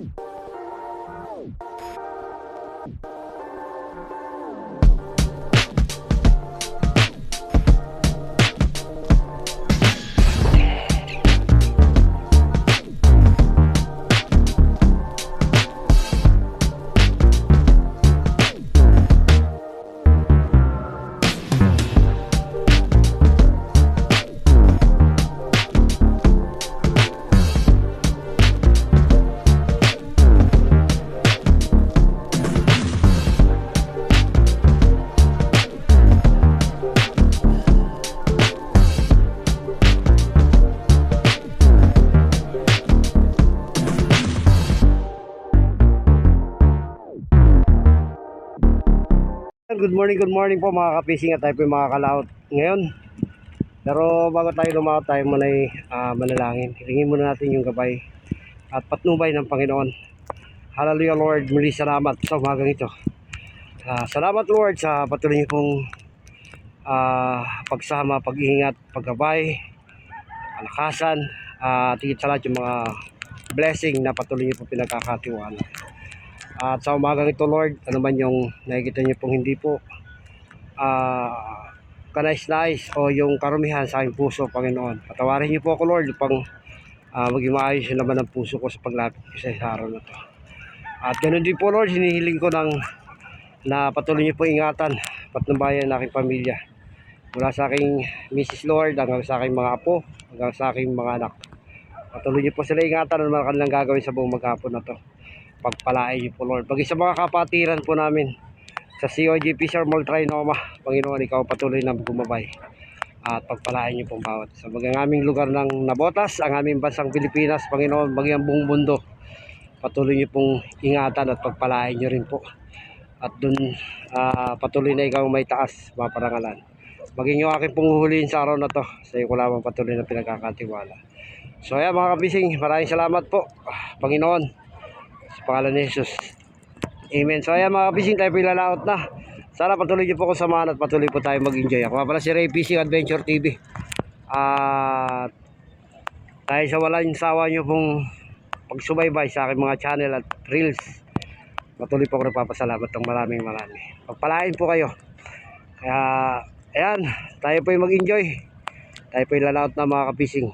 you Good morning, good morning po mga kapising at tayo po yung mga kalaot ngayon. Pero bago tayo lumaot tayo muna ay ah, manalangin. Hilingin muna natin yung gabay at patnubay ng Panginoon. Hallelujah Lord, muli salamat sa umagang ito. Ah, salamat Lord sa patuloy niyo pong ah, pagsama, pag-iingat, paggabay, kalakasan, at higit sa lahat yung mga blessing na patuloy niyo po pinagkakatiwala. At sa umagang ito, Lord, ano man yung nakikita niyo pong hindi po ah kanais-nais o yung karumihan sa aking puso, Panginoon. Patawarin niyo po ako, Lord, upang ah, maging maayos yung laman ng puso ko sa paglapit ko sa araw na to. At ganun din po, Lord, hinihiling ko ng na patuloy niyo po ingatan patnubayan ng aking pamilya. Mula sa aking Mrs. Lord hanggang sa aking mga apo, hanggang sa aking mga anak. Patuloy niyo po sila ingatan ano man kanilang gagawin sa buong maghapon na to pagpalain niyo po Lord. Pag sa mga kapatiran po namin sa COG Fisher Mall Trinoma, Panginoon, ikaw patuloy na gumabay at pagpalain niyo po bawat sa mga aming lugar ng nabotas, ang aming bansang Pilipinas, Panginoon, maging ang buong mundo. Patuloy niyo pong ingatan at pagpalain niyo rin po. At dun ah, patuloy na ikaw may taas, maparangalan. Maging yung aking pong huhulihin sa araw na to. Sa iyo ko lamang patuloy na pinagkakatiwala. So ayan mga kabising, maraming salamat po. Panginoon, sa pangalan ni Jesus. Amen. So ayan mga kabising, tayo po ilalaot na. Sana patuloy niyo po kung samahan at patuloy po tayo mag-enjoy. Ako pala si Ray Fishing Adventure TV. At dahil sa walang sawa niyo pong pagsubaybay sa aking mga channel at reels, patuloy po ako nagpapasalamat ng maraming marami. Pagpalain po kayo. Kaya, ayan, tayo po yung mag-enjoy. Tayo po yung lalaot na mga kapising.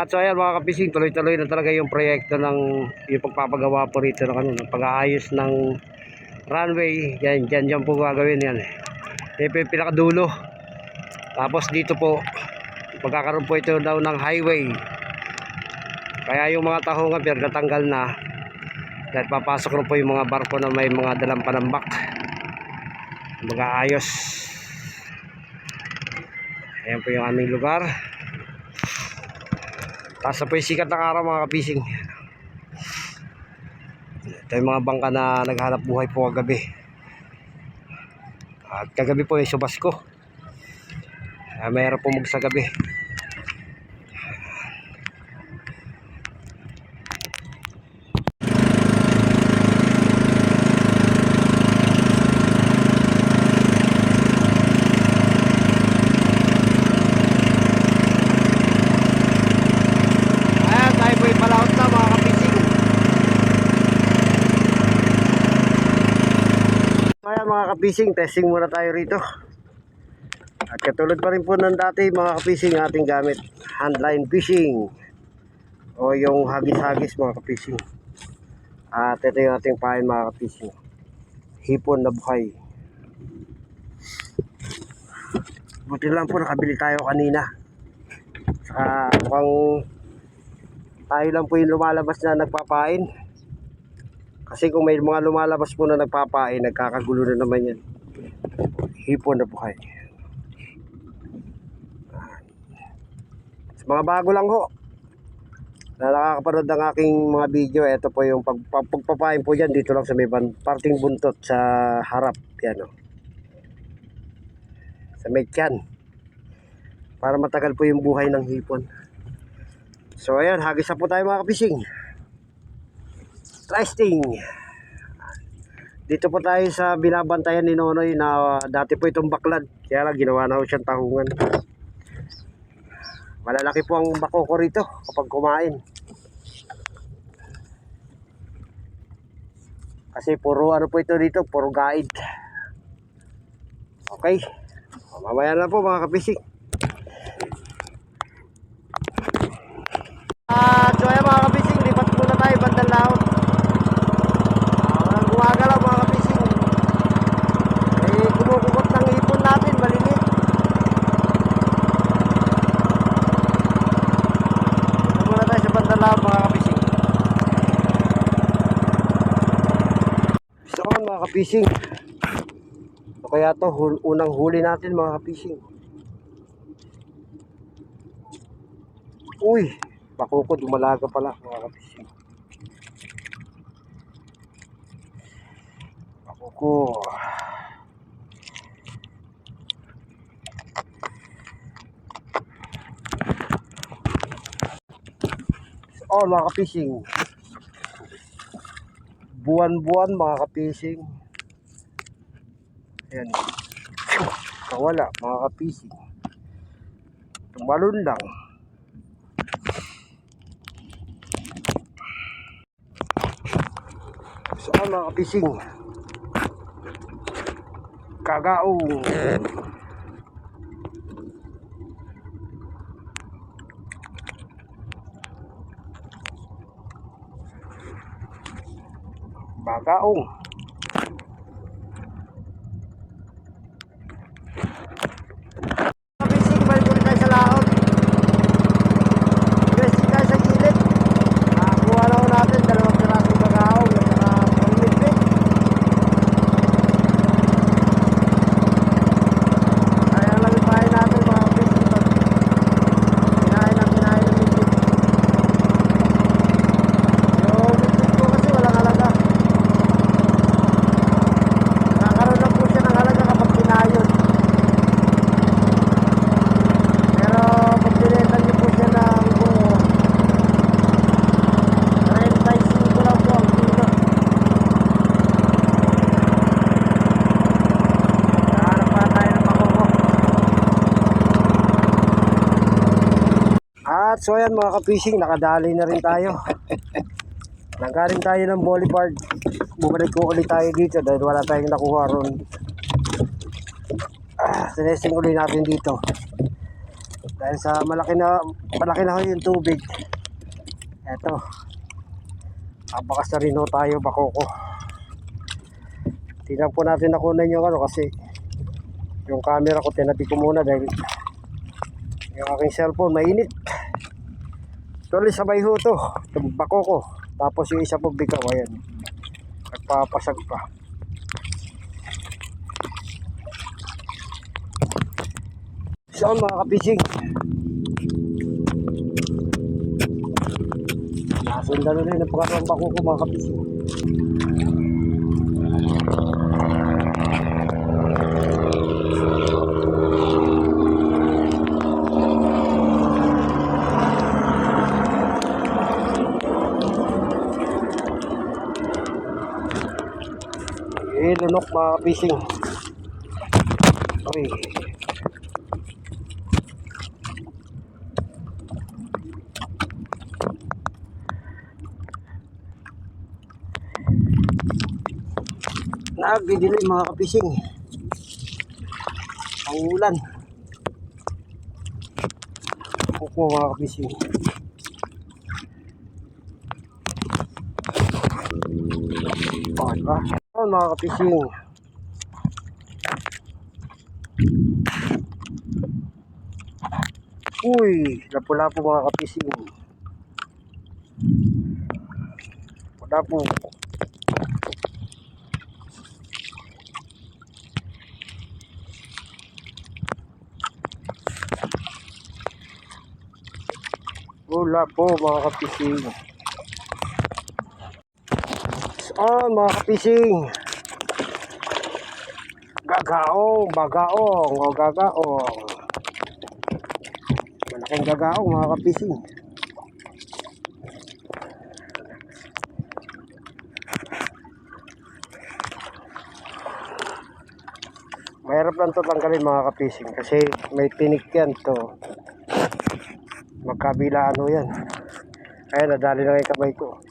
At so ayan mga kapising, tuloy-tuloy na talaga yung proyekto ng yung pagpapagawa po rito ng, ano, ng pag-aayos ng runway. Yan, dyan, dyan po gagawin yan. Yung pinakadulo. Tapos dito po, magkakaroon po ito daw ng highway. Kaya yung mga tahungan pero natanggal na. Dahil papasok na po yung mga barko na may mga dalang panambak. Mag-aayos. Ayan po yung aming lugar. Taas na po yung sikat ng araw mga kapising. Ito yung mga bangka na naghanap buhay po kagabi. At kagabi po yung subas ko. Uh, mayroon po sa gabi. Ayan, tayo po yung palaot na mga kapising. Ayan mga kapising, testing muna tayo rito. At katulad pa rin po ng dati mga kapising ating gamit. Handline fishing. O yung hagis-hagis mga kapising. At ito yung ating pain mga kapising. Hipon na buhay. Buti lang po nakabili tayo kanina. Saka mukhang tayo lang po yung lumalabas na nagpapain. Kasi kung may mga lumalabas po na nagpapain, nagkakagulo na naman yan. Hipon na buhay. Sa mga bago lang ho, na nakakapanood ng aking mga video, ito po yung pag, pag, pagpapain po dyan, dito lang sa may ban, parting buntot sa harap. Yan o. Sa may tiyan. Para matagal po yung buhay ng hipon. So ayan, hagis na po tayo mga kapising. Trusting. Dito po tayo sa binabantayan ni Nonoy na uh, dati po itong baklad. Kaya lang ginawa na ho siyang tahungan. Malalaki po ang bako ko rito kapag kumain. Kasi puro ano po ito dito, puro guide. Okay. Mamaya na po mga kapising. At so ayan mga kapising, lipat muna tayo bandang laot. Ah, walang gumagalaw mga kapising. Eh, kumukukot ng ipon natin, malilit. Lipat muna tayo sa bandang laot mga kapising. So mga kapising. So kaya to, hul- unang huli natin mga kapising. Uy, bako ko dumalaga pala mga kapising. Bako ko. Oh, mga kapising. Buwan-buwan mga kapising. Ayan. Kawala mga kapising. Tumalon lang. Saan mga kapising? Kagaong. Bagaong. Kapising, balik ulit tayo sa laot. Investing tayo sa gilid. Nakakuha na ho natin dalawang pirasong bagaong at saka pangmitbit. Kaya lang ipahin natin mga kapising pag kinain ang kinain ng mitbit. Yung mitbit ko kasi walang halaga. Nakakaroon lang po siya ng halaga kapag kinayod. Pero pag binetan niyo po siya ng buo, 35 lang po ang kilo. Nahanap pa tayo ng makuko. At so ayan mga kapising, nakadali na rin tayo. Nanggaling tayo ng boulevard. Bumalik ko ulit tayo dito dahil wala tayong nakuha ron. Ah, sinesting ulit natin dito. Dahil sa malaki na malaki na yung tubig. Eto. Abakas na rin tayo bakoko. Tingnan po natin nakunan yung ano kasi yung camera ko tinabi ko muna dahil yung aking cellphone mainit. Tuloy sabay ho to. Itong bakoko. Tapos yung isa po bigaw ayan. Nagpapasag pa. So mga kapising. Nasundan na rin ang pangalawang bako ko mga kapising. Eh, lunok mga kapising. Okay. Nagdidilim mga kapising. Ang ulan. Kuko mga kapising. Oh, diba? Oh, mga kapising. Uy, lapu-lapu mga kapising. Lapu. Wala po mga kapising. On mga kapising. Gagaong, bagaong, o gagaong. Malaking gagaong mga kapising. Mahirap lang to tanggalin mga kapising kasi may tinik yan to. Magkabila ano yan. Ayan, nadali na yung kamay ko.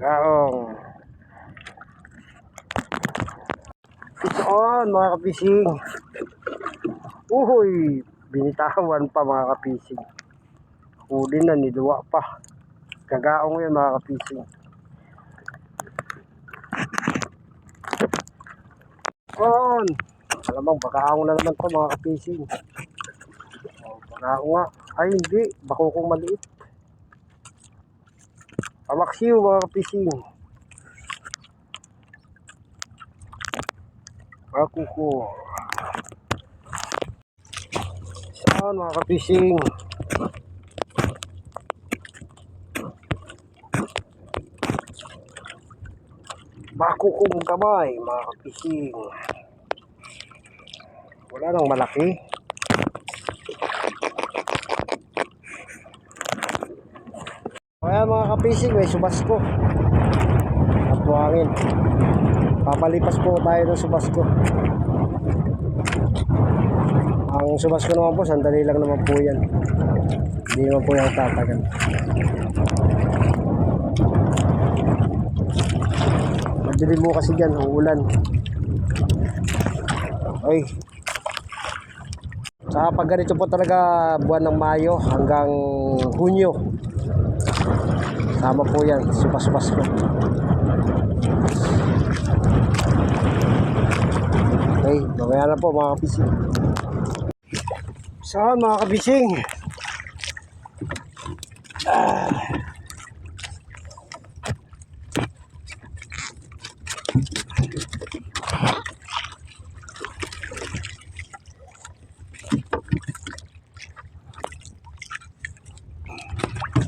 Gaong. It's on mga kapising. Uhoy, binitawan pa mga kapising. Huli na, niluwa pa. Gagaong yan mga kapising. On! Alamang bagaong na naman to mga kapising. Oh, bagaong nga. Ay hindi, bako kong maliit. Pamaksiw mga kapising. Ako ko. Saan mga kapising? Bako kong kamay mga kapising. Wala nang malaki. Kapising, may subasko. At buhangin. Papalipas po tayo ng subasko. Ang subasko naman po, sandali lang naman po yan. Hindi naman po yung tatagal. Mabili mo kasi dyan, uulan. Ay. Saka pag ganito po talaga buwan ng Mayo hanggang Hunyo. Tama po yan, supas-supas ko. Okay, mamaya na po mga kabising. Saan mga kabising? Ah.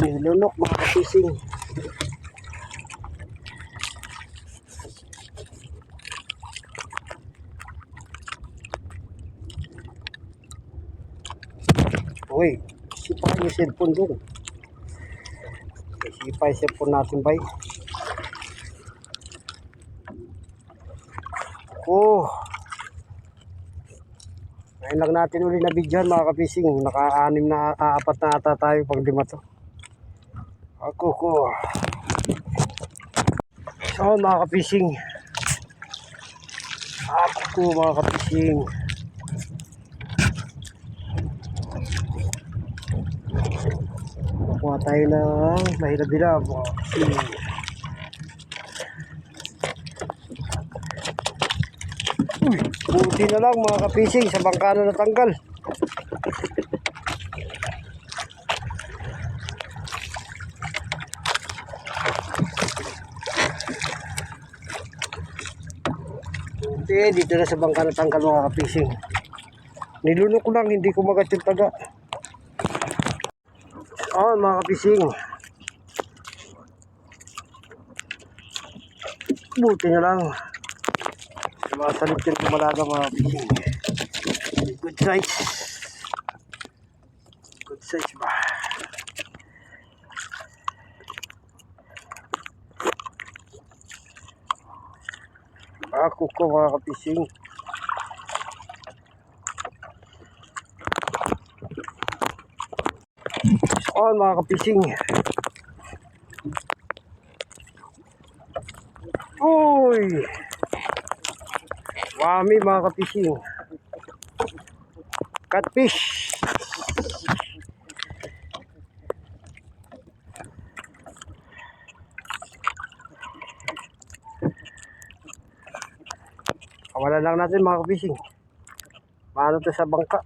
Nilunok mga kabising. Uy, sipa yung cellphone doon. Sipa yung cellphone natin bay. Oh. Ngayon lang natin uli na bigyan mga kapising. Naka-anim na, aapat na ata tayo pag lima to. Ako ko. So mga kapising. Ako ko mga kapising. Kuha tayo ng mahilab-hilab. mga kapising. Uy, buti na lang mga kapising sa bangka na natanggal. Buti, dito na sa bangka natanggal mga kapising. Nilunok ko lang, hindi ko magat yung taga. Oh, mga kapising. Buti na lang. Sumasalit yung kumalaga mga kapising. Good size. Good size ba? Ako ko mga kapising. On mga kapising. Uy! Wami mga kapising. Catfish. Kawalan lang natin mga kapising. Paano to sa bangka?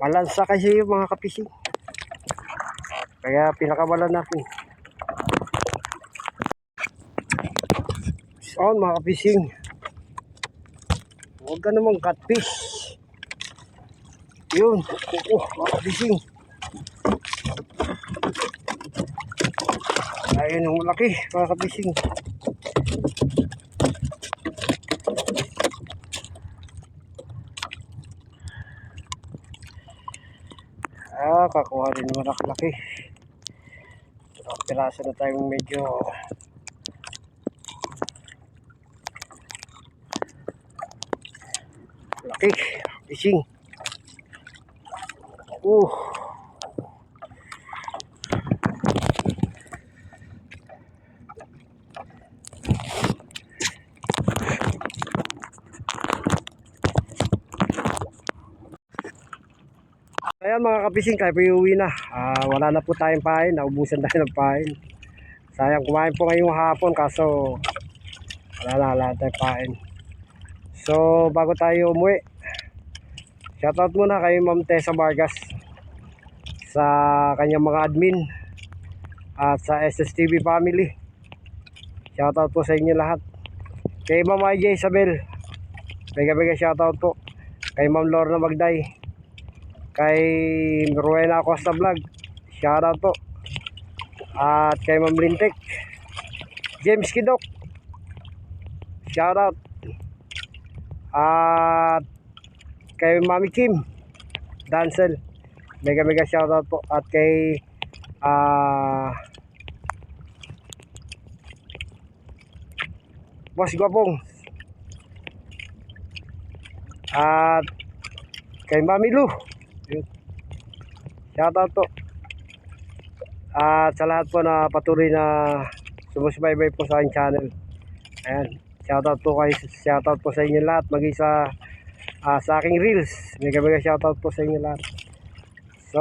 Malansa kasi yung mga kapising. Kaya pinakawalan natin. On mga kapising. Huwag ka namang catfish. Yun. Oo, mga kapising. ayun ang laki mga kabising. Ah kakuha rin naman ang laki piraso na tayong medyo laki bising uh. Mga kapising, tayo po iuwi na. Ah, wala na po tayong pain, naubusan tayo ng pain. Sayang kumain po ngayong hapon kaso wala na, wala tayong pain. So, bago tayo umuwi, shoutout muna kay Ma'am Tessa Vargas sa kanyang mga admin at sa SSTV family. Shoutout po sa inyo lahat. Kay Ma'am IJ Isabel, mega mega shoutout po. Kay Ma'am Lorna Magday, kay Rowena Acosta Vlog shoutout po. At kay Ma'am Lintek James Kidok shoutout. At kay Mami Kim Dancel mega mega shoutout po. At kay ah Boss Gwapong at kay Mami Lu yun. Shoutout po. At sa lahat po na patuloy na sumusubaybay po sa aking channel. Ayan. Shoutout po kayo. Shoutout po sa inyo lahat. Maging sa, ah, sa aking reels. Mega mega shoutout po sa inyo lahat. So,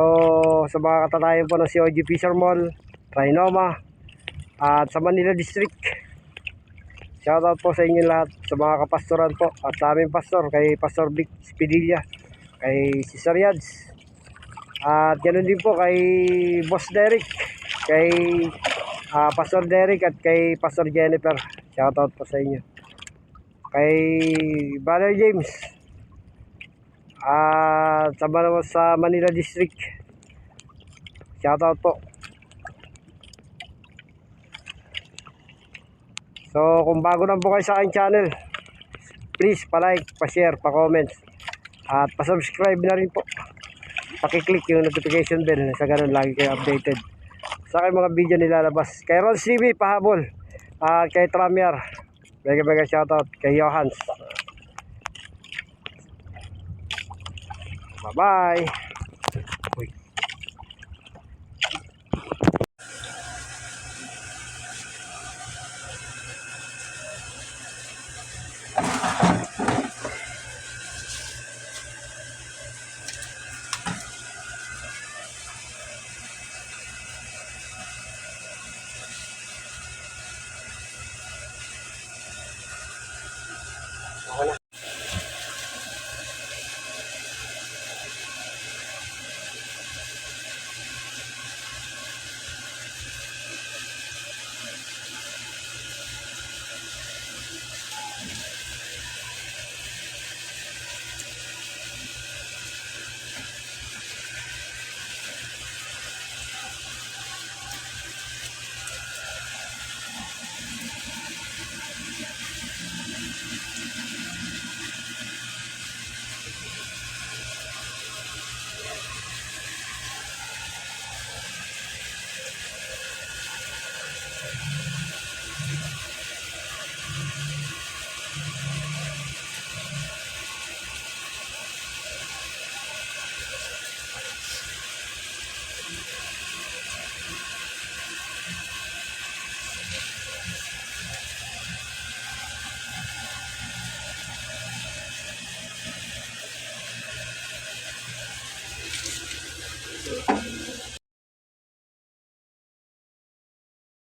sa mga katatayan po ng COG Fisher Mall, Trinoma, at sa Manila District. Shoutout po sa inyo lahat. Sa mga kapastoran po. At sa aming pastor, kay Pastor Vic Spidilla kay Cesar Yads. At ganoon din po kay Boss Derek, kay ah, Pastor Derek at kay Pastor Jennifer. Shoutout po sa inyo. Kay Brother James. At sa, sa Manila District. Shoutout po. So, kung bago lang po kayo sa aking channel, please pa-like, pa-share, pa-comment. At pa-subscribe na rin po. Pakiclick yung notification bell sa ganun lagi kayo updated. Sa aking mga video nilalabas. Kay Ron CV, pahabol. At kay Tramier. Mega mega shoutout. Kay Johans. Bye-bye. Uy.